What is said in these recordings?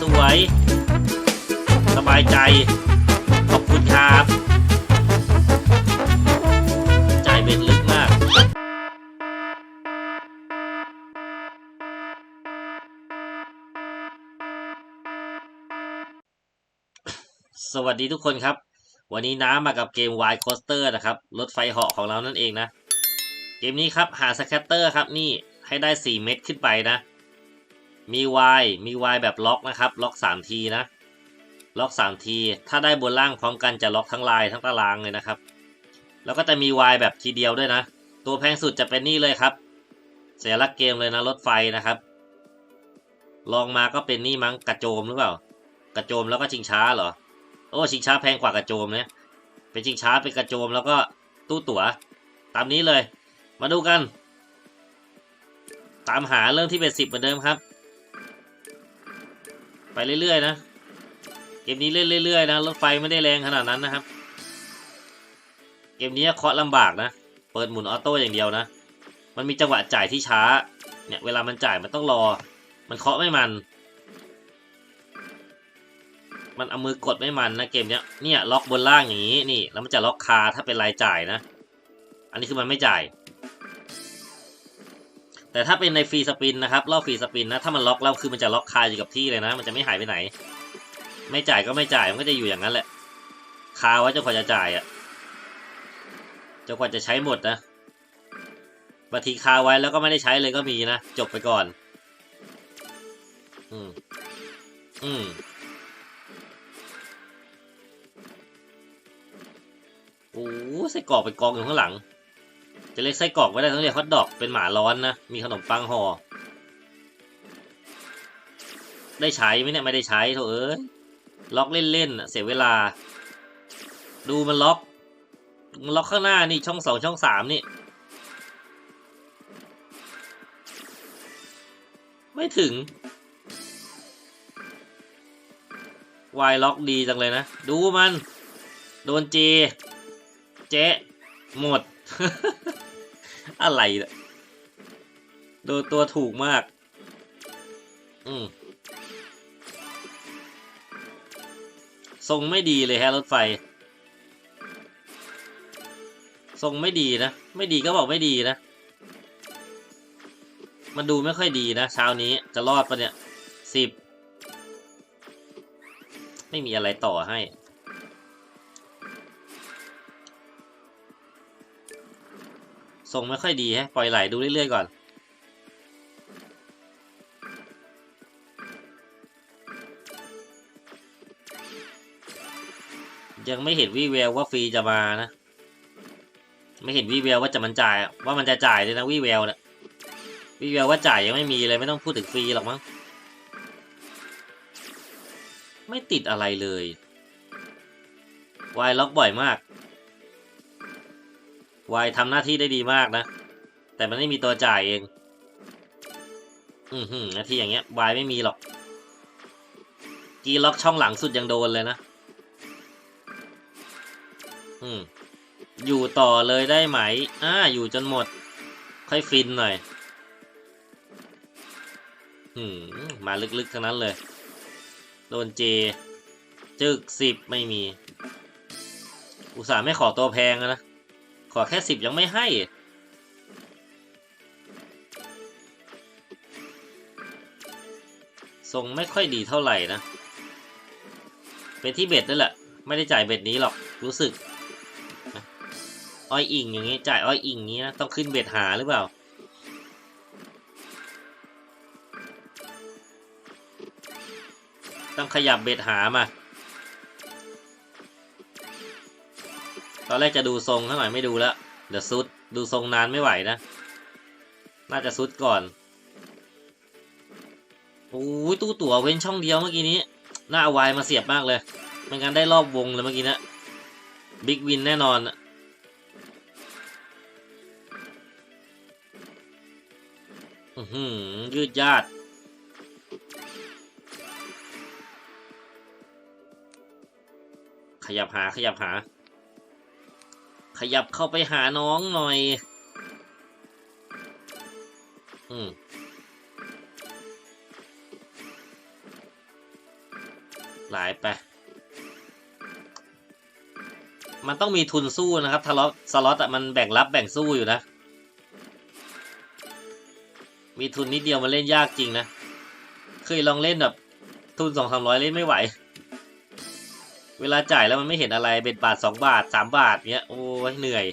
สวย สบายใจ ขอบคุณครับจ่ายเบ็ดลึกมาก สวัสดีทุกคนครับ วันนี้น้ำมากับเกม Wild Coaster นะครับ รถไฟเหาะของเรานั่นเองนะ เกมนี้ครับหาสแคตเตอร์ครับนี่ให้ได้ 4 เม็ดขึ้นไปนะ มี Y มี Y แบบล็อกนะครับ ล็อก3ทีนะ ล็อก3ทีถ้าได้บนล่างพร้อมกันจะล็อกทั้งลายทั้งตารางเลยนะครับ แล้วก็จะมี Y แบบทีเดียวด้วยนะ ตัวแพงสุดจะเป็นนี่เลยครับ เสัญลักเกมเลยนะรถไฟนะครับ ลองมาก็เป็นนี่มั้งกระโจมหรือเปล่า กระโจมแล้วก็ชิงช้าเหรอ โอ้ชิงช้าแพงกว่ากระโจมเนี่ยเป็นชิงช้าเป็นกระโจมแล้วก็ตู้ตั๋ว ตามนี้เลย มาดูกัน ตามหาเรื่องที่เป็นสิบเหมือนเดิมครับ ไปเรื่อยๆนะเกมนี้เล่นเรื่อยๆนะรถไฟไม่ได้แรงขนาดนั้นนะครับ เกมนี้เคาะลำบากนะ เปิดหมุนออโต้อย่างเดียวนะ มันมีจังหวะจ่ายที่ช้า เนี่ยเวลามันจ่ายมันต้องรอ มันเคาะไม่มัน มันเอามือกดไม่มันนะเกมเนี้ย เนี่ยล็อกบนล่างอย่างนี้นี่แล้วมันจะล็อกคาถ้าเป็นรายจ่ายนะ อันนี้คือมันไม่จ่าย แต่ถ้าเป็นในฟรีสปินนะครับรอบฟรีสปินนะถ้ามันล็อกแล้วคือมันจะล็อกคาอยู่กับที่เลยนะ มันจะไม่หายไปไหน ไม่จ่ายก็ไม่จ่ายมันก็จะอยู่อย่างนั้นแหละคาไว้จนกว่าจะจ่ายอะ่ะจนกว่าจะใช้หมดนะบางทีคาไว้แล้วก็ไม่ได้ใช้เลยก็มีนะจบไปก่อน อืมอืมโอ้ไส้กรอกเป็นกองอยู่ข้างหลัง จะเรียกไส้กรอกไม่ได้ต้องเรียกฮอทดอกเป็นหมาร้อนนะ มีขนมปังห่อ ได้ใช้ไหมเนี่ยไม่ได้ใช้โถเอ้ยล็อกเล่นๆเสียเวลา ดูมันล็อก มันล็อกข้างหน้านี่ช่องสองช่องสามนี่ ไม่ถึงวายล็อกดีจังเลยนะ ดูมัน โดนเจ เจ๊หมด อะไรเนี่ยโดนตัวถูกมาก อืมทรงไม่ดีเลยฮะรถไฟ ทรงไม่ดีนะ ไม่ดีก็บอกไม่ดีนะ มันดูไม่ค่อยดีนะเช้านี้จะรอดปะเนี่ยสิบ ไม่มีอะไรต่อให้ ทรงไม่ค่อยดีฮะปล่อยไหลดูเรื่อยๆก่อน ยังไม่เห็นวี่แววว่าฟรีจะมานะ ไม่เห็นวี่แววว่าจะมันจ่าย ว่ามันจะจ่ายเลยนะวี่แววเนี่ยวี่แววว่าจ่ายยังไม่มีเลยไม่ต้องพูดถึงฟรีหรอกมั้งไม่ติดอะไรเลยวายล็อกบ่อยมาก วายทำหน้าที่ได้ดีมากนะ แต่มันไม่มีตัวจ่ายเอง อือหือนาที่อย่างเงี้ยวายไม่มีหรอก กีล็อกช่องหลังสุดยังโดนเลยนะ อืมอยู่ต่อเลยได้ไหม อ่า อยู่จนหมด ค่อยฟินหน่อย อืม มาลึกๆทั้งนั้นเลย โดนเจ จึกสิบไม่มี อุตส่าห์ไม่ขอตัวแพงนะ ขอแค่สิบยังไม่ให้ ทรงไม่ค่อยดีเท่าไหร่นะ เป็นที่เบ็ดนั่นแหละ ไม่ได้จ่ายเบ็ดนี้หรอก รู้สึก อ้อยอิงอย่างงี้ จ่ายอ้อยอิงอย่างงี้นะ ต้องขึ้นเบ็ดหาหรือเปล่าต้องขยับเบ็ดหามา อนแรกจะดูทรงข้างหน่อยไม่ดูแล้วเดี๋ยวซุดดูทรงนานไม่ไหวนะ น่าจะซุดก่อนโอ้ยตู้ตั๋วเว้นช่องเดียวเมื่อกี้นี้น่าเอาวายมาเสียบมากเลยไม่งั้นได้รอบวงเลยเมื่อกี้นะบิ๊กวินแน่นอนอะอื้อหือยืดยาดขยับหาขยับหา ขยับเข้าไปหาน้องหน่อย อืมหลายไป มันต้องมีทุนสู้นะครับทะเลาะสล็อตอะมันแบ่งรับแบ่งสู้อยู่นะ มีทุนนิดเดียวมันเล่นยากจริงนะ เคยลองเล่นแบบ ทุนสองสามร้อยเล่นไม่ไหว เวลาจ่ายแล้วมันไม่เห็นอะไรเบ็ดบาทสองบาทสามบาทเนี้ยโอ้ยเหนื่อย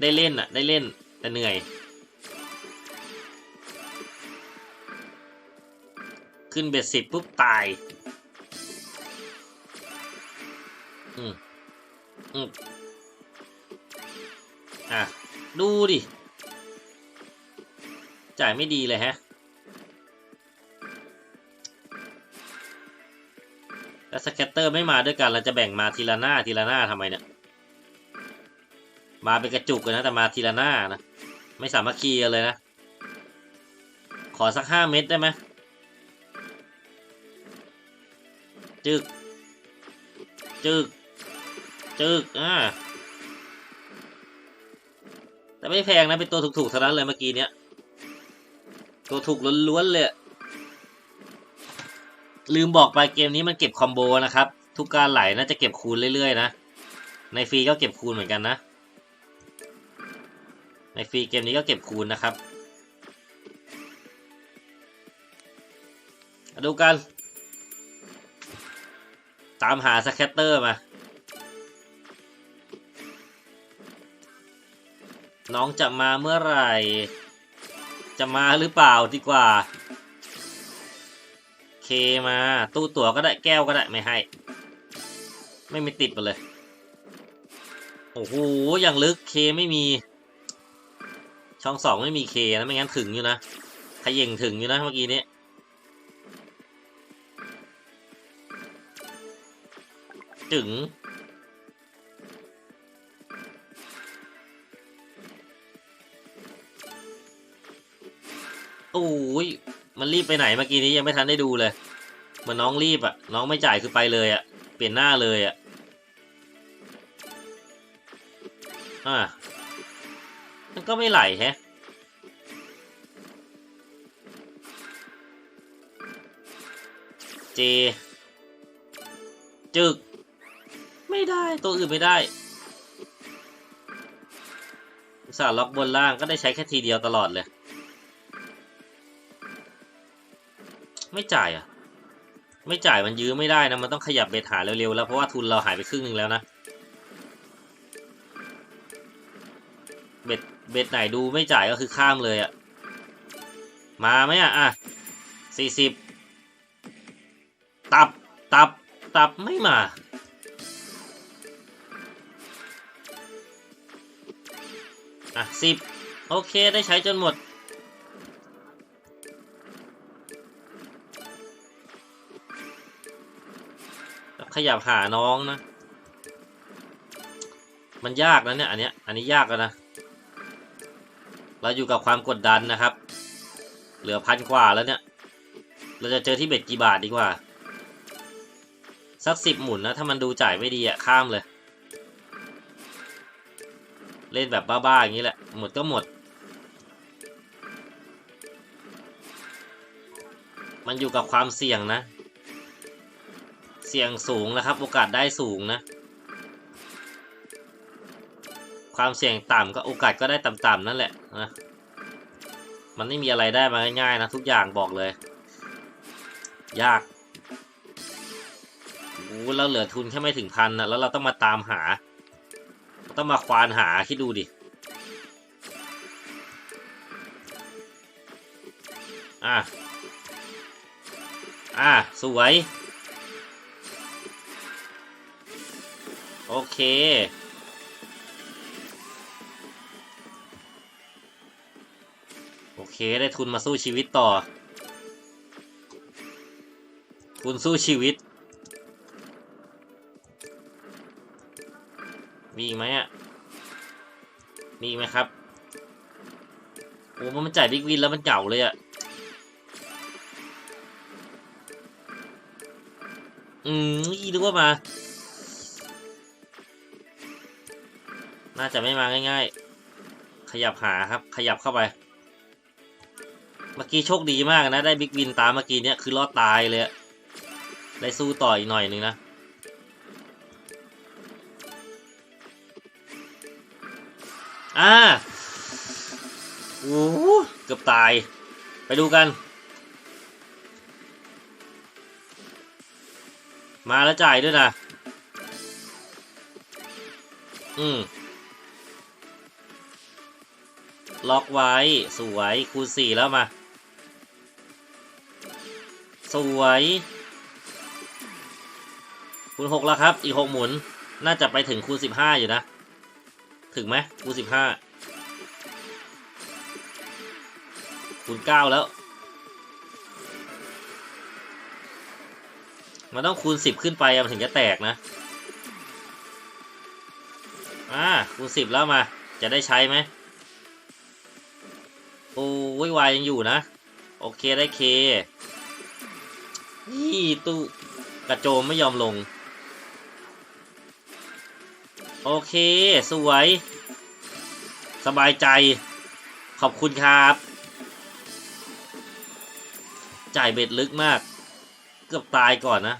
ได้เล่นอะได้เล่นแต่เหนื่อย ขึ้นเบ็ดสิบปุ๊บตายอืมอืมอะ ดูดิ จ่ายไม่ดีเลยฮะ แล้วสแกตเตอร์ไม่มาด้วยกันเราจะแบ่งมาทีละหน้าทีละหน้าทำไมเนี่ย มาเป็นกระจุกกันนะแต่มาทีละหน้านะ ไม่สามัคคีกันเลยนะ ขอสักห้าเม็ดได้ไหมจึก จึก จึก อ่า แต่ไม่แพงนะ เป็นตัวถูกๆเท่านั้นเลยเมื่อกี้เนี้ย ตัวถูกล้วนๆเลยอะ ลืมบอกไปเกมนี้มันเก็บคอมโบนะครับ ทุกการไหลน่าจะเก็บคูณเรื่อยๆนะ ในฟรีก็เก็บคูณเหมือนกันนะ ในฟรีเกมนี้ก็เก็บคูณนะครับมาดูกัน ตามหาสแคตเตอร์มา น้องจะมาเมื่อไหร่ จะมาหรือเปล่าดีกว่า เคมา ตู้ตั๋วก็ได้แก้วก็ได้ไม่ให้ ไม่มีติดมาเลย โอ้โหอย่างลึกเคไม่มี ช่องสองไม่มีเคนะไม่งั้นถึงอยู่นะขย่งถึงอยู่นะเมื่อกี้นี้ถึง รีบไปไหนเมื่อกี้นี้ยังไม่ทันได้ดูเลยเหมือนน้องรีบอะน้องไม่จ่ายคือไปเลยอะเปลี่ยนหน้าเลยอะอ่ามันก็ไม่ไหลแฮะเจ จึก ไม่ได้ตัวอื่นไม่ได้สาห์ล็อกบนล่างก็ได้ใช้แค่ทีเดียวตลอดเลย ไม่จ่ายอะ ไม่จ่ายมันยื้อไม่ได้นะ มันต้องขยับเบ็ดหาเร็วๆแล้ว เพราะว่าทุนเราหายไปครึ่งหนึ่งแล้วนะ เบ็ดเบ็ดไหนดูไม่จ่ายก็คือข้ามเลยอะ มาไหมอะ อะสี่สิบตับตับตับไม่มาอะสิบโอเคได้ใช้จนหมด ยับหาน้องนะ มันยากนะเนี่ยอันเนี้ยอันนี้ยากแล้วนะ เราอยู่กับความกดดันนะครับ เหลือพันกว่าแล้วเนี่ย เราจะเจอที่เบ็ดกี่บาทดีกว่า สักสิบหมุนนะ ถ้ามันดูจ่ายไม่ดีอะข้ามเลย เล่นแบบบ้าๆอย่างนี้แหละ หมดก็หมด มันอยู่กับความเสี่ยงนะ เสี่ยงสูงนะครับ โอกาสได้สูงนะ ความเสี่ยงต่ำก็โอกาสก็ได้ต่ำๆนั่นแหละนะมันไม่มีอะไรได้มาง่ายๆนะทุกอย่างบอกเลย ยากโอ้เราเหลือทุนแค่ไม่ถึงพันนะแล้วเราต้องมาตามหา ต้องมาควานหาคิดดูดิอะอะสวย โอเค โอเคได้ทุนมาสู้ชีวิตต่อ ทุนสู้ชีวิต มีอีกไหมอะ มีอีกไหมครับ โอ้มันจ่ายบิ๊กวินแล้วมันเก่าเลยอะอืมอีนึกว่ามา น่าจะไม่มาง่าย ๆ ขยับหาครับ ขยับเข้าไป เมื่อกี้โชคดีมากนะ ได้บิ๊กวินตามเมื่อกี้เนี่ยคือรอดตายเลย ได้สู้ต่ออีกหน่อยนึงนะอ่าโอ้เกือบตาย ไปดูกัน มาแล้วจ่ายด้วยนะ อืม ล็อกไว้ สวยคูณสี่แล้วมา สวยคูณหกแล้วครับ อีกหกหมุน น่าจะไปถึงคูณสิบห้าอยู่นะ ถึงไหมคูณสิบห้าคูณเก้าแล้ว มันต้องคูณสิบขึ้นไปมันถึงจะแตกนะ อ่าคูณสิบแล้วมา จะได้ใช้ไหม อ้ยวายยังอยู่นะ โอเคได้เคนี่ตู้กระโจมไม่ยอมลง โอเค สวย สบายใจ ขอบคุณครับ จ่ายเบ็ดลึกมาก เกือบตายก่อนนะ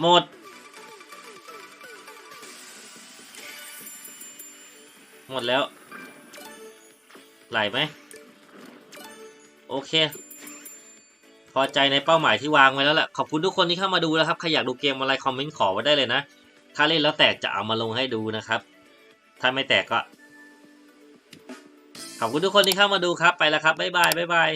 หมด หมดแล้ว ไหลไหมโอเค พอใจในเป้าหมายที่วางไว้แล้วแหละขอบคุณทุกคนที่เข้ามาดูนะครับใครอยากดูเกมอะไรคอมเมนต์ขอไว้ได้เลยนะ ถ้าเล่นแล้วแตกจะเอามาลงให้ดูนะครับ ถ้าไม่แตกก็ ขอบคุณทุกคนที่เข้ามาดูครับไปแล้วครับบ๊ายบายบ๊ายบาย